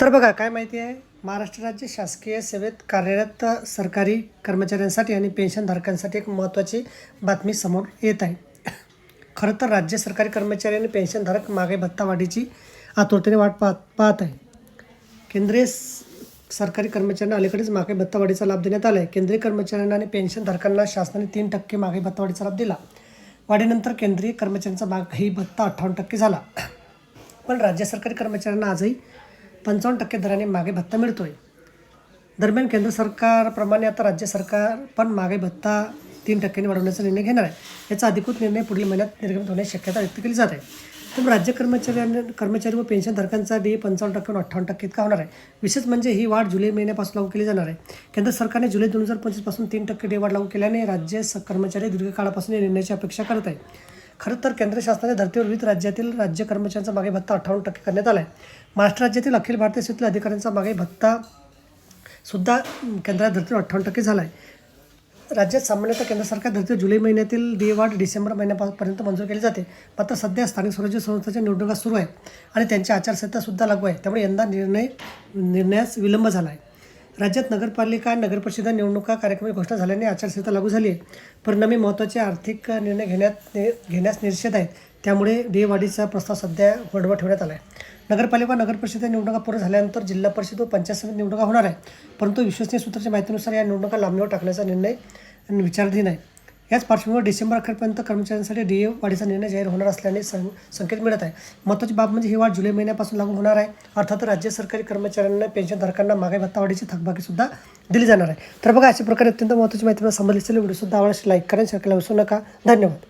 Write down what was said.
तर बघा काय माहिती आहे? महाराष्ट्र राज्य शासकीय सेवेत कार्यरत सरकारी कर्मचाऱ्यांसाठी आणि पेन्शनधारकांसाठी एक महत्त्वाची बातमी समोर येत आहे. खरं तर राज्य सरकारी कर्मचारी आणि पेन्शनधारक मागे भत्ता वाढीची आतुरतेने वाट पाहत पाहत आहे. केंद्रीय सरकारी कर्मचाऱ्यांना अलीकडेच मागे भत्ता वाढीचा लाभ देण्यात आला आहे केंद्रीय कर्मचाऱ्यांना आणि पेन्शनधारकांना शासनाने तीन टक्के मागे भत्तावाढीचा लाभ दिला. वाढीनंतर केंद्रीय कर्मचाऱ्यांचा मागही भत्ता अठ्ठावन्न टक्के झाला. पण राज्य सरकारी कर्मचाऱ्यांना आजही पंचावन्न टक्के दराने मागे भत्ता मिळतो आहे दरम्यान केंद्र सरकारप्रमाणे आता राज्य सरकार पण मागे भत्ता तीन टक्क्यांनी वाढवण्याचा निर्णय घेणार आहे. याचा अधिकृत निर्णय पुढील महिन्यात निर्गमित होण्याची शक्यता व्यक्त केली जात आहे. तर राज्य कर्मचाऱ्यांना कर्मचारी व पेन्शनधारकांचा डी पंचावन्न टक्क्यावर अठ्ठावन्न टक्के इतका होणार आहे. विशेष म्हणजे ही वाढ जुलै महिन्यापासून लागू केली जाणार आहे. केंद्र सरकारने जुलै दोन हजार पंचवीसपासून तीन टक्के डे वाढ लागू केल्याने राज्य स कर्मचारी दीर्घकाळापासून या निर्णयाची अपेक्षा करत आहे. खरं तर केंद्र शासनाच्या धर्तीवर विविध राज्यातील राज्य कर्मचाऱ्यांचा मागे भत्ता अठ्ठावन्न टक्के करण्यात आला आहे महाराष्ट्र राज्यातील अखिल भारतीय सेवेतील अधिकाऱ्यांचा मागे भत्ता सुद्धा केंद्रात धर्तीवर अठ्ठावन्न टक्के झाला आहे राज्यात सामान्यतः केंद्र सरकार धर्तीवर जुलै महिन्यातील डी वाढ डिसेंबर महिन्यापर्यंत मंजूर केली जाते. मात्र सध्या स्थानिक स्वराज्य संस्थेच्या निवडणुका सुरू आहेत आणि त्यांची आचारसंहितासुद्धा लागू आहे. त्यामुळे यंदा निर्णय निर्णयास विलंब झाला आहे राज्यात नगरपालिका नगरपरिषदा निवडणुका कार्यक्रमाची घोषणा झाल्याने आचारसंहिता लागू झाली आहे. परिणामी महत्त्वाचे आर्थिक निर्णय घेण्यात घेण्यास निषेध आहेत त्यामुळे डी प्रस्ताव सध्या वडवत ठेवण्यात आला आहे नगरपालिका व नगरपरिषद निवडणुका पूर्ण झाल्यानंतर जिल्हा परिषद व पंचायत समिती निवडणुका होणार आहे. परंतु विश्वसनीय सूत्राच्या माहितीनुसार या निवडणुका लांबणीवर टाकण्याचा निर्णय विचाराधीन आहे. याच पार्श्वभूमीवर डिसेंबर अखेरपर्यंत कर्मचाऱ्यांसाठी डी ए वाढीचा निर्णय जाहीर होणार असल्याने सं संकेत मिळत आहे. महत्त्वाची बाब म्हणजे ही वाढ जुलै महिन्यापासून लागू होणार आहे. अर्थात राज्य सरकारी कर्मचाऱ्यांना पेन्शनधारकांना मागे भत्ता वाढीची थकबाकीसुद्धा दिली जाणार आहे. तर बघा अशा प्रकारे अत्यंत महत्त्वाची माहिती समजली असेल व्हिडिओसुद्धा आवडल्यास लाईक करा शेअर करायला विसरू नका. धन्यवाद.